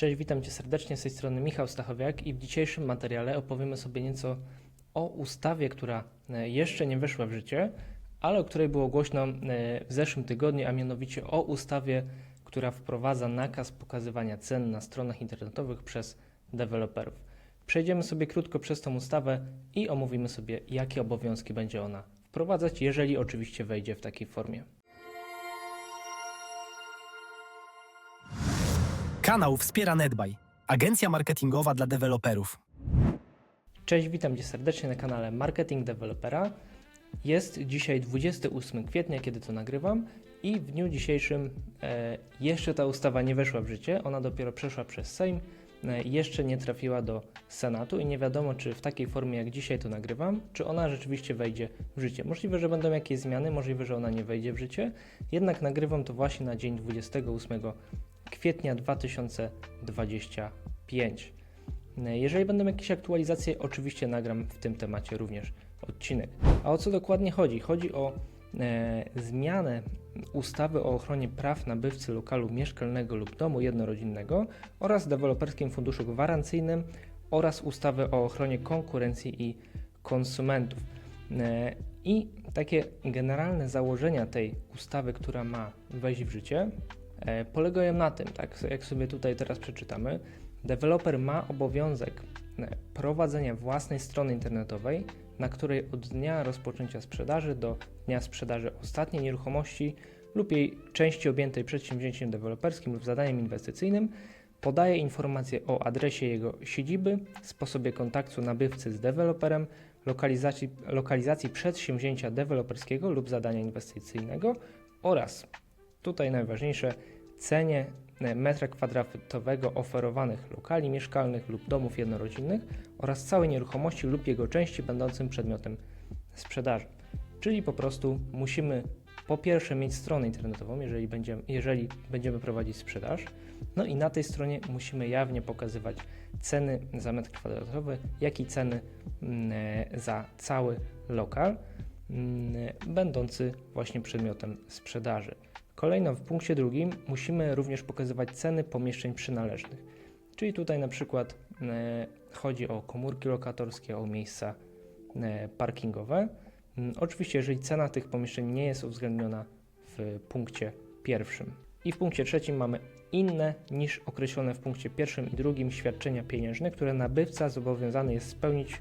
Cześć, witam Cię serdecznie z tej strony Michał Stachowiak i w dzisiejszym materiale opowiemy sobie nieco o ustawie, która e, jeszcze nie weszła w życie, ale o której było głośno e, w zeszłym tygodniu, a mianowicie o ustawie, która wprowadza nakaz pokazywania cen na stronach internetowych przez deweloperów. Przejdziemy sobie krótko przez tą ustawę i omówimy sobie, jakie obowiązki będzie ona wprowadzać, jeżeli oczywiście wejdzie w takiej formie. Kanał wspiera NetBuy, agencja marketingowa dla deweloperów. Cześć, witam Cię serdecznie na kanale Marketing Developera. Jest dzisiaj 28 kwietnia, kiedy to nagrywam, i w dniu dzisiejszym e, jeszcze ta ustawa nie weszła w życie. Ona dopiero przeszła przez Sejm, e, jeszcze nie trafiła do Senatu i nie wiadomo, czy w takiej formie, jak dzisiaj to nagrywam, czy ona rzeczywiście wejdzie w życie. Możliwe, że będą jakieś zmiany, możliwe, że ona nie wejdzie w życie, jednak nagrywam to właśnie na dzień 28 kwietnia 2025. Jeżeli będą jakieś aktualizacje, oczywiście nagram w tym temacie również odcinek. A o co dokładnie chodzi? Chodzi o e, zmianę ustawy o ochronie praw nabywcy lokalu mieszkalnego lub domu jednorodzinnego oraz deweloperskim funduszu gwarancyjnym oraz ustawy o ochronie konkurencji i konsumentów. E, I takie generalne założenia tej ustawy, która ma wejść w życie, e, polegają na tym, tak jak sobie tutaj teraz przeczytamy, Deweloper ma obowiązek e, prowadzenia własnej strony internetowej, na której od dnia rozpoczęcia sprzedaży do dnia sprzedaży ostatniej nieruchomości lub jej części objętej przedsięwzięciem deweloperskim lub zadaniem inwestycyjnym podaje informacje o adresie jego siedziby, sposobie kontaktu nabywcy z deweloperem, lokalizacji, lokalizacji przedsięwzięcia deweloperskiego lub zadania inwestycyjnego oraz, tutaj najważniejsze, cenie metra kwadratowego oferowanych lokali mieszkalnych lub domów jednorodzinnych oraz całej nieruchomości lub jego części będącym przedmiotem sprzedaży. Czyli po prostu musimy po pierwsze mieć stronę internetową, jeżeli będziemy, jeżeli będziemy prowadzić sprzedaż, no i na tej stronie musimy jawnie pokazywać ceny za metr kwadratowy, jak i ceny mm, za cały lokal, mm, będący właśnie przedmiotem sprzedaży. Kolejno w punkcie drugim musimy również pokazywać ceny pomieszczeń przynależnych. Czyli tutaj na przykład e, chodzi o komórki lokatorskie, o miejsca e, parkingowe. Mm, oczywiście, jeżeli cena tych pomieszczeń nie jest uwzględniona w punkcie pierwszym. I w punkcie trzecim mamy inne niż określone w punkcie pierwszym i drugim świadczenia pieniężne, które nabywca zobowiązany jest spełnić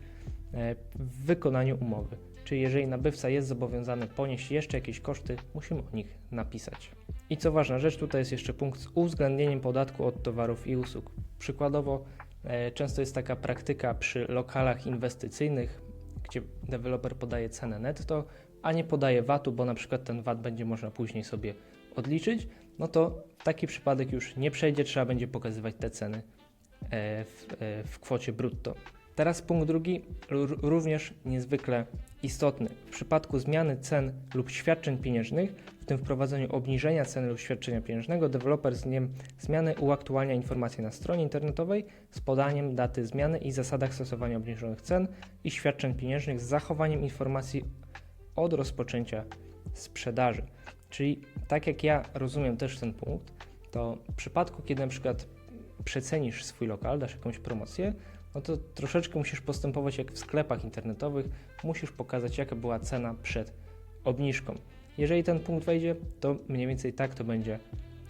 e, w wykonaniu umowy. Czyli jeżeli nabywca jest zobowiązany ponieść jeszcze jakieś koszty, musimy o nich napisać. I co ważna rzecz, tutaj jest jeszcze punkt z uwzględnieniem podatku od towarów i usług. Przykładowo, e, często jest taka praktyka przy lokalach inwestycyjnych, gdzie deweloper podaje cenę netto, a nie podaje VAT-u, bo na przykład ten VAT będzie można później sobie odliczyć, no to taki przypadek już nie przejdzie, trzeba będzie pokazywać te ceny e, w, e, w kwocie brutto. Teraz punkt drugi, również niezwykle istotny. W przypadku zmiany cen lub świadczeń pieniężnych, w tym wprowadzeniu obniżenia ceny lub świadczenia pieniężnego, deweloper z dniem zmiany uaktualnia informacje na stronie internetowej z podaniem daty zmiany i zasadach stosowania obniżonych cen i świadczeń pieniężnych z zachowaniem informacji od rozpoczęcia sprzedaży. Czyli tak jak ja rozumiem też ten punkt, to w przypadku, kiedy na przykład przecenisz swój lokal, dasz jakąś promocję, no to troszeczkę musisz postępować jak w sklepach internetowych, musisz pokazać jaka była cena przed obniżką. Jeżeli ten punkt wejdzie, to mniej więcej tak to będzie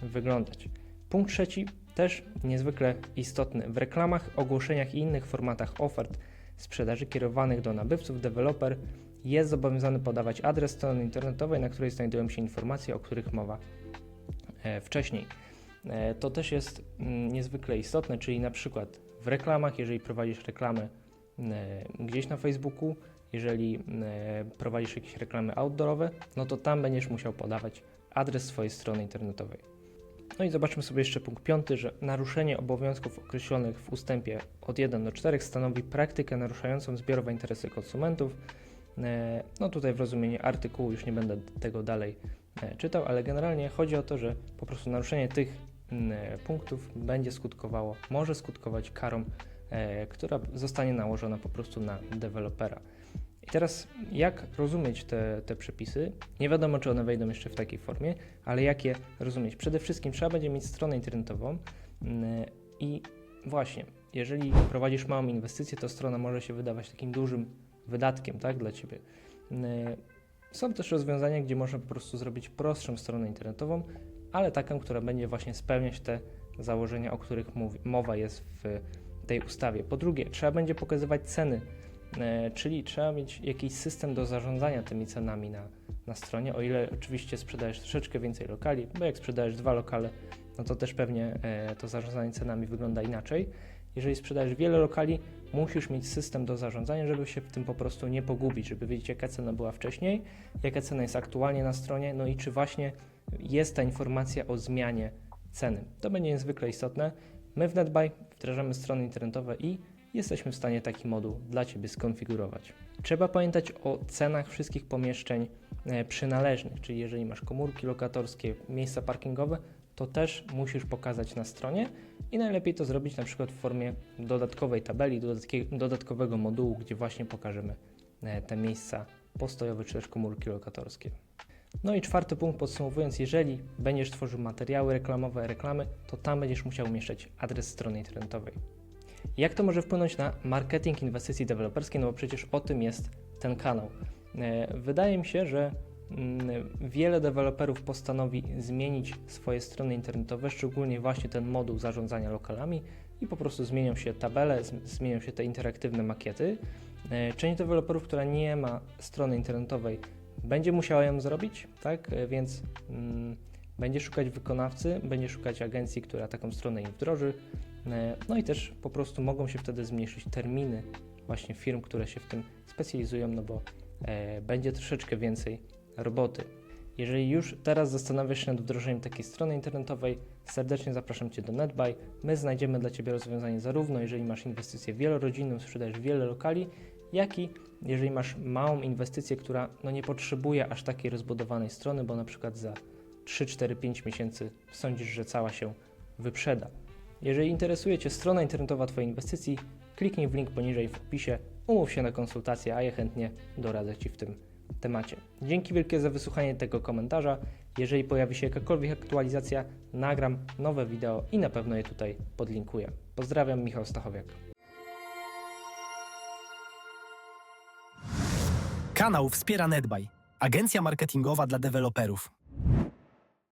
wyglądać. Punkt trzeci, też niezwykle istotny. W reklamach, ogłoszeniach i innych formatach ofert sprzedaży kierowanych do nabywców, deweloper jest zobowiązany podawać adres strony internetowej, na której znajdują się informacje, o których mowa e, wcześniej. E, to też jest mm, niezwykle istotne, czyli na przykład w reklamach, jeżeli prowadzisz reklamy e, gdzieś na Facebooku, jeżeli e, prowadzisz jakieś reklamy outdoorowe, no to tam będziesz musiał podawać adres swojej strony internetowej. No i zobaczmy sobie jeszcze punkt piąty, że naruszenie obowiązków określonych w ustępie od 1 do 4 stanowi praktykę naruszającą zbiorowe interesy konsumentów. No tutaj w rozumieniu artykułu już nie będę tego dalej czytał, ale generalnie chodzi o to, że po prostu naruszenie tych E, punktów będzie skutkowało, może skutkować karą, e, która zostanie nałożona po prostu na dewelopera. I teraz, jak rozumieć te, te przepisy? Nie wiadomo, czy one wejdą jeszcze w takiej formie, ale jak je rozumieć? Przede wszystkim trzeba będzie mieć stronę internetową, I właśnie, jeżeli prowadzisz małą inwestycję, to strona może się wydawać takim dużym wydatkiem tak, dla Ciebie. Yy, Są też rozwiązania, gdzie można po prostu zrobić prostszą stronę internetową, ale taką, która będzie właśnie spełniać te założenia, o których mowa jest w tej ustawie. Po drugie, trzeba będzie pokazywać ceny, e, czyli trzeba mieć jakiś system do zarządzania tymi cenami na, na stronie, o ile oczywiście sprzedajesz troszeczkę więcej lokali, bo jak sprzedajesz dwa lokale, no to też pewnie e, to zarządzanie cenami wygląda inaczej. Jeżeli sprzedajesz wiele lokali, musisz mieć system do zarządzania, żeby się w tym po prostu nie pogubić, żeby wiedzieć, jaka cena była wcześniej, jaka cena jest aktualnie na stronie, no i czy właśnie jest ta informacja o zmianie ceny. To będzie niezwykle istotne. My w NetBuy wdrażamy strony internetowe i jesteśmy w stanie taki moduł dla Ciebie skonfigurować. Trzeba pamiętać o cenach wszystkich pomieszczeń e, przynależnych, czyli jeżeli masz komórki lokatorskie, miejsca parkingowe, to też musisz pokazać na stronie i najlepiej to zrobić na przykład w formie dodatkowej tabeli, dodatkowego modułu, gdzie właśnie pokażemy e, te miejsca postojowe czy też komórki lokatorskie. No i czwarty punkt podsumowując, jeżeli będziesz tworzył materiały reklamowe, reklamy, to tam będziesz musiał umieszczać adres strony internetowej. Jak to może wpłynąć na marketing inwestycji deweloperskiej? No bo przecież o tym jest ten kanał. E, Wydaje mi się, że wiele deweloperów postanowi zmienić swoje strony internetowe, szczególnie właśnie ten moduł zarządzania lokalami i po prostu zmienią się tabele, zmienią się te interaktywne makiety. E, Część deweloperów, która nie ma strony internetowej, będzie musiała ją zrobić, tak? E, Więc mm, będzie szukać wykonawcy, będzie szukać agencji, która taką stronę im wdroży. E, No i też po prostu mogą się wtedy zmniejszyć terminy właśnie firm, które się w tym specjalizują, no bo e, będzie troszeczkę więcej roboty. Jeżeli już teraz zastanawiasz się nad wdrożeniem takiej strony internetowej, serdecznie zapraszam Cię do NetBuy. My znajdziemy dla Ciebie rozwiązanie zarówno jeżeli masz inwestycję wielorodzinną, sprzedajesz wiele lokali, jak i jeżeli masz małą inwestycję, która no, nie potrzebuje aż takiej rozbudowanej strony, bo na przykład za 3, 4, 5 miesięcy sądzisz, że cała się wyprzeda. Jeżeli interesuje Cię strona internetowa Twojej inwestycji, kliknij w link poniżej w opisie, umów się na konsultację, a ja chętnie doradzę Ci w tym temacie. Dzięki wielkie za wysłuchanie tego komentarza. Jeżeli pojawi się jakakolwiek aktualizacja, nagram nowe wideo i na pewno je tutaj podlinkuję. Pozdrawiam, Michał Stachowiak. Kanał wspiera NetBuy, agencja marketingowa dla deweloperów.